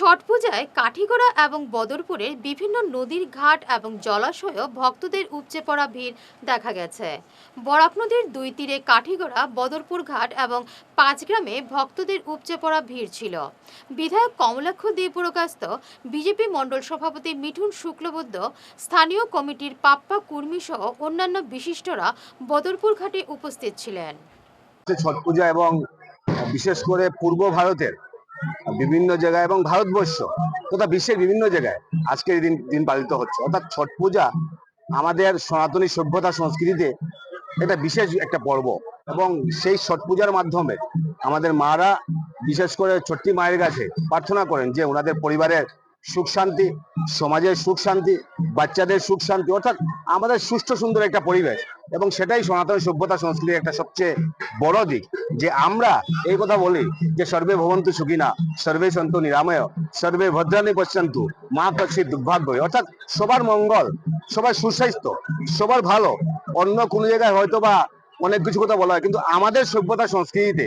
ছট পূজায় কাঠিগড়া এবং বদরপুরের বিভিন্ন নদীর ঘাট এবং জলাশয়েও ভক্তদের উপচে পড়া ভিড় দেখা গেছে। বরাক নদীর দুই তীরে কাঠিগড়া, বদরপুর ঘাট এবং পাঁচগ্রামে ভক্তদের উপচে পড়া ভিড় ছিল। বিধায়ক কমলাক্ষ দেবপুরকাস্ত বিজেপি মণ্ডল সভাপতি মিঠুন শুক্লবদ্ধ স্থানীয় কমিটির পাপ্পা কুর্মী সহ অন্যান্য বিশিষ্টরা বদরপুর ঘাটে উপস্থিত ছিলেন। ছট পূজা এবং বিশেষ করে পূর্ব ভারতের বিভিন্ন জায়গায় এবং ভারতবর্ষ, তথা বিশ্বের বিভিন্ন জায়গায় আজকের এই দিন দিন পালিত হচ্ছে। অর্থাৎ ছট পূজা আমাদের সনাতনী সভ্যতা সংস্কৃতিতে এটা বিশেষ একটা পর্ব। এবং সেই ছট পূজার মাধ্যমে আমাদের মারা, বিশেষ করে ছট্টি মায়ের কাছে প্রার্থনা করেন যে ওনাদের পরিবারের সুখ শান্তি, সমাজের সুখ শান্তি, বাচ্চাদের সুখ শান্তি, অর্থাৎ আমাদের সুষ্ঠু সুন্দর একটা পরিবেশ। এবং সেটাই সনাতন সভ্যতা সংস্কৃতির একটা সবচেয়ে বড় দিক, যে আমরা এই কথা বলি যে সর্বে ভবন্তু সুখিনা, সর্বে সন্তু নিরাময়, সর্বে ভদ্রাণী পশ্যন্তু, মা কক্ষির দুর্ভাগ্য অর্থাৎ সবার মঙ্গল, সবার সুস্বাস্থ্য, সবার ভালো। অন্য কোনো জায়গায় হয়তো বা অনেক কিছু কথা বলা হয়, কিন্তু আমাদের সভ্যতা সংস্কৃতিতে,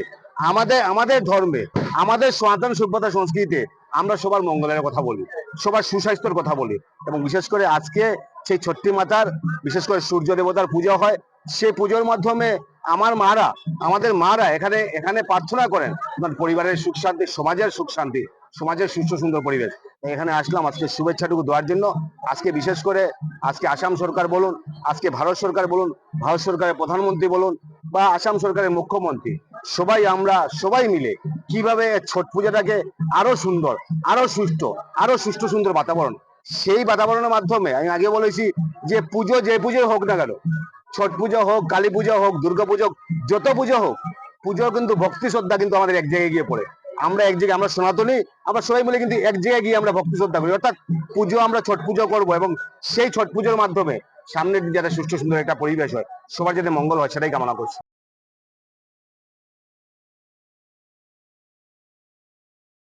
আমাদের আমাদের ধর্মে, আমাদের সনাতন সভ্যতা সংস্কৃতিতে আমরা সবার মঙ্গলের কথা বলি, সবার সুস্বাস্থ্যের কথা বলি এবং বিশেষ করে আজকে সেই ছট্টি মাতার, বিশেষ করে সূর্য দেবতার পূজা হয় সেই পুজোর মাধ্যমে আমার মারা, আমাদের মারা এখানে এখানে প্রার্থনা করেন, আপনার পরিবারের সুখ শান্তি, সমাজের সুখ শান্তি, সমাজের সুস্থ সুন্দর পরিবেশ। এখানে আসলাম আজকে শুভেচ্ছাটুকু দেওয়ার জন্য। আজকে বিশেষ করে, আজকে আসাম সরকার বলুন, আজকে ভারত সরকার বলুন, ভারত সরকারের প্রধানমন্ত্রী বলুন বা আসাম সরকারের মুখ্যমন্ত্রী। সবাই আমরা সবাই মিলে কীভাবে ছট পূজাটাকে আরও সুন্দর, আরও সুষ্ঠু আরও সুষ্ঠু সুন্দর বাতাবরণ, সেই বাতাবরণের মাধ্যমে আমি আগে বলেছি যে পুজো যে পুজোই হোক না কেন, ছট পুজো হোক, কালী পুজো হোক, দুর্গা পুজো যত পুজো হোক, পুজোর কিন্তু ভক্তি শ্রদ্ধা কিন্তু আমাদের এক জায়গায় গিয়ে পড়ে। আমরা এক জায়গায়, আমরা সনাতনী, আমরা সবাই মিলে কিন্তু এক জায়গায় গিয়ে আমরা ভক্তি শ্রদ্ধা করি। অর্থাৎ পুজো আমরা ছট পুজো করব এবং সেই ছট পুজোর মাধ্যমে সামনের দিন যাতে সুষ্ঠু সুন্দর একটা পরিবেশ হয়, সবার যাতে মঙ্গল হয়, সেটাই কামনা করছি।